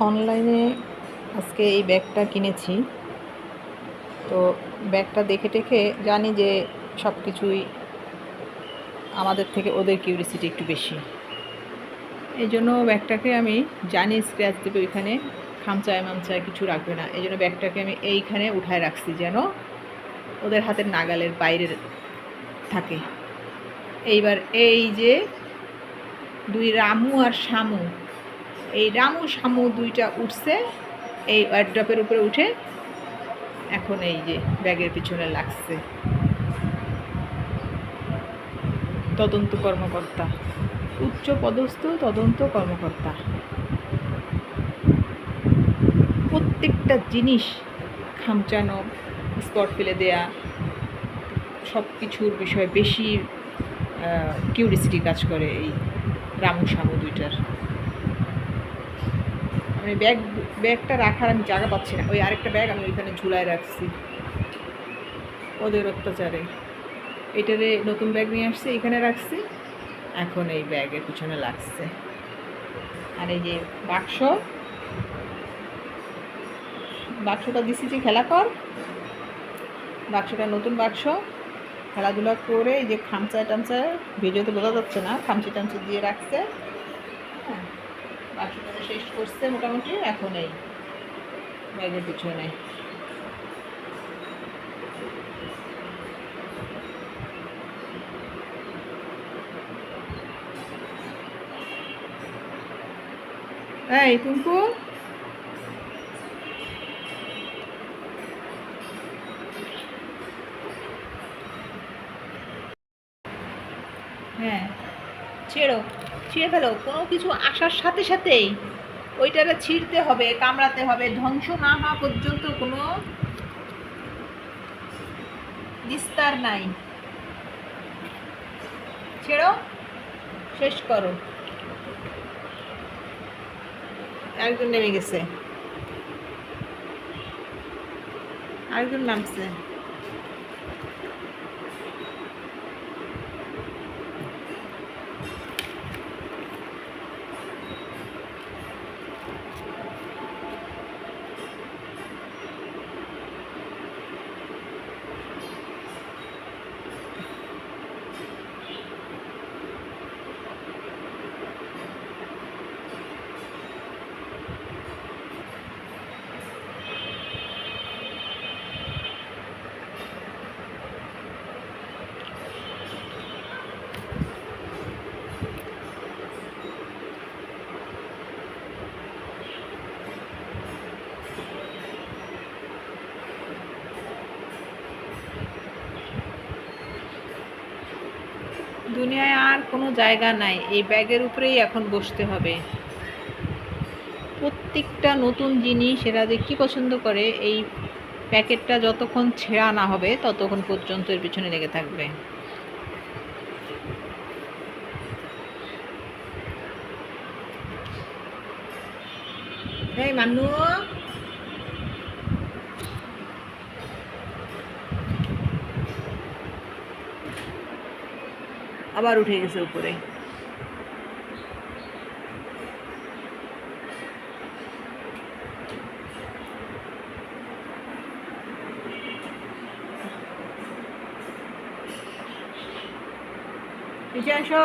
অনলাইনে আজকে এই ব্যাগটা কিনেছি। তো ব্যাগটা দেখে টেখে জানি যে সব কিছুই আমাদের থেকে ওদের কিউরিসিটি একটু বেশি। এই জন্য ব্যাগটাকে আমি জানি স্ক্র্যাচ দেবে ওইখানে খামচায় মামচায় কিছু রাখবে না। এই জন্য ব্যাগটাকে আমি এইখানে উঠায় রাখছি যেন ওদের হাতের নাগালের বাইরের থাকে। এইবার এই যে দুই রামু আর শামু এই রামু শামু দুইটা উঠছে, এই ওয়ার্ড্রপের উপরে উঠে এখন এই যে ব্যাগের পিছনে লাগছে। তদন্ত কর্মকর্তা, উচ্চ পদস্থ তদন্ত কর্মকর্তা। প্রত্যেকটা জিনিস খামচানো স্পট ফেলে দেয়া সব কিছুর বিষয়ে বেশি কিউরিসিটি কাজ করে এই রামু শামু দুইটার। আমি ব্যাগ ব্যাগটা রাখার আমি জায়গা পাচ্ছি না। ওই আরেকটা ব্যাগ আমি ওইখানে ঝুলায় রাখছি। ওদের অত্যাচারে। এটারে নতুন ব্যাগ নিয়ে আসছে, এখানে রাখছি। এখন এই ব্যাগের পিছনে লাগছে। আর এই যে বাক্স, বাক্সটা দিছি যে খেলা কর। বাক্সটা নতুন বাক্স। খেলাধুলা করে এই যে খামচায় টামচায় ভিডিওতে বোঝা যাচ্ছে না খামচি টামচি দিয়ে রাখছে। হ্যাঁ। বাক্সটা শেষ করছে মোটামুটি এখন এই ব্যাগের পিছনে। এই টুম্পু? হ্যাঁ ছেড়ো। ছিঁড়ে ফেলো। কোনো কিছু আসার সাথে সাথেই ওইটারে ছিঁড়তে হবে, কামড়াতে হবে। ধ্বংস না হওয়া পর্যন্ত কোনো বিস্তার নাই। ছেড়ো, শেষ করো। একজন নেমে গেছে। আরেকজন নামছে। দুনিয়ায় আর কোনো জায়গা নাই, এই ব্যাগের উপরেই এখন বসতে হবে। প্রত্যেকটা নতুন জিনিস এরা যে কী পছন্দ করে, এই প্যাকেটটা যতক্ষণ ছেঁড়া না হবে, ততক্ষণ পর্যন্ত এর পিছনে লেগে থাকবে। এই মানু আবার উঠে গেছে উপরে। নিচে আসো।